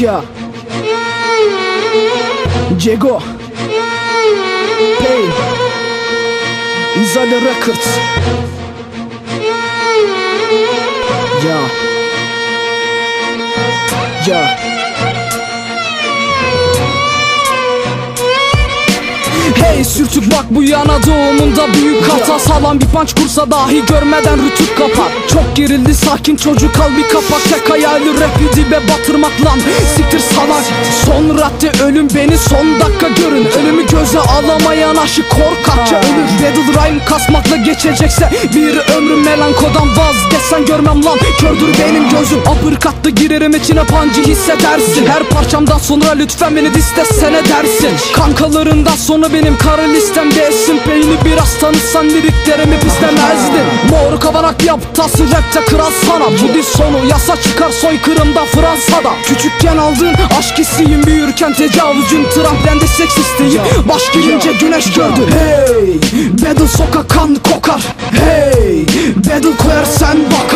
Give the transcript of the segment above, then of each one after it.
Ya Jego Pain Izale Records. Ya Hey sürtük bak bu yana doğumunda büyük hata. Sağlam bir panç kursa dahi görmeden rütük kapar. Çok gerildi sakin çocuk al bir kapak. Tek hayali rapi dibe batırmak lan. Siktir salak. Son radde ölüm beni son dakika görün. Ölümü göze alamayan aşık korkakça ölür. Battle rhyme kasmakla geçecekse Bir ömrüm melankodan vazgeçsen görmem lan Kördür benim gözüm. Uppercut'ta girerim içine pancı hissedersin. Her parçamdan sonra lütfen beni distesene dersin. Kankalarından sonra benim kara listem Besin peyni biraz tanısan liriklerimi pislemezdin Mor kavarak yap tası rapte kral sana. Bu diz sonu yasa çıkar soykırımda Fransa'da. Küçükken aldığın aşk hissiyim büyürken tecavüzün Tramplendi seks isteği Baş gelince güneş gördü Hey! Battle sokak kan kokar Hey! Battle koyar sen bakan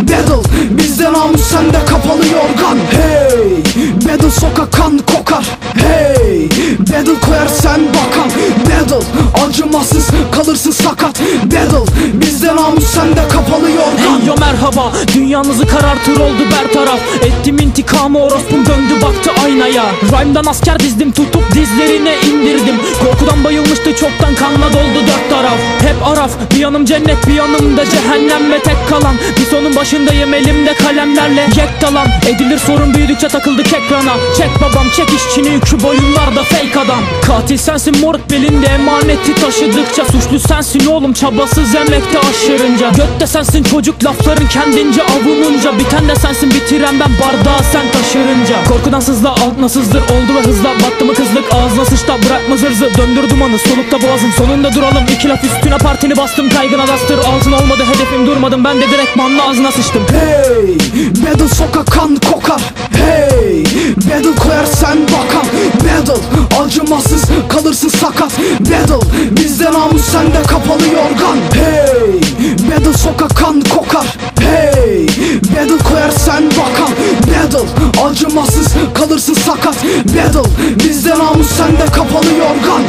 Battle bizde namus sende kapalı yorgan. Hey Battle sokak kan kokar. Hey Battle koyar sen bakan. Battle acımasız kalırsın sakat. Battle bizde namus sende kapalı yorgan. Hey yo merhaba. Dünyanızı karartır oldu bertaraf. Ettim intikamı orospum döndü baktı aynaya. Rhyme'dan asker dizdim tutup dizlerine indirdim. Korkudan bayılmıştı çoktan kanla doldu dört taraf Hep araf. Bir yanım cennet bir yanımda cehennem ve tek kalan. Bir sonun başındayım elimde kalemlerle. Yek dalan. Edilir sorun büyüdükçe takıldık ekrana. Çek babam çek işçini. Yükü boyunlarda fake adam. Katil sensin moruk belinde emaneti taşıdıkça. Suçlu sensin oğlum çabasız emekte aşırınca. Götte sensin çocuk lafların kendince avununca. Biten de sensin bitiren ben bardağı sen taşırınca. Korkudan sızla altına sızdır oldu ve hızla. Battı mı kızlık ağzına sıçta. Bırakma zırzı Döndür dumanı solukta boğazım sonunda duralım iki laf üstüne partini bastım kaygına bastır. Altın olmadı hedefim durmadım. Ben de direkt manla ağzına sıçtım. Hey Battle sokak kan kokar Hey Battle koyar sen bakan Battle acımasız kalırsın sakat Battle bizde namus sende kapalı yorgan. Hey Battle sokak kan kokar Hey Battle koyar sen bakan Battle acımasız kalırsın sakat Battle bizde namus sende kapalı yorgan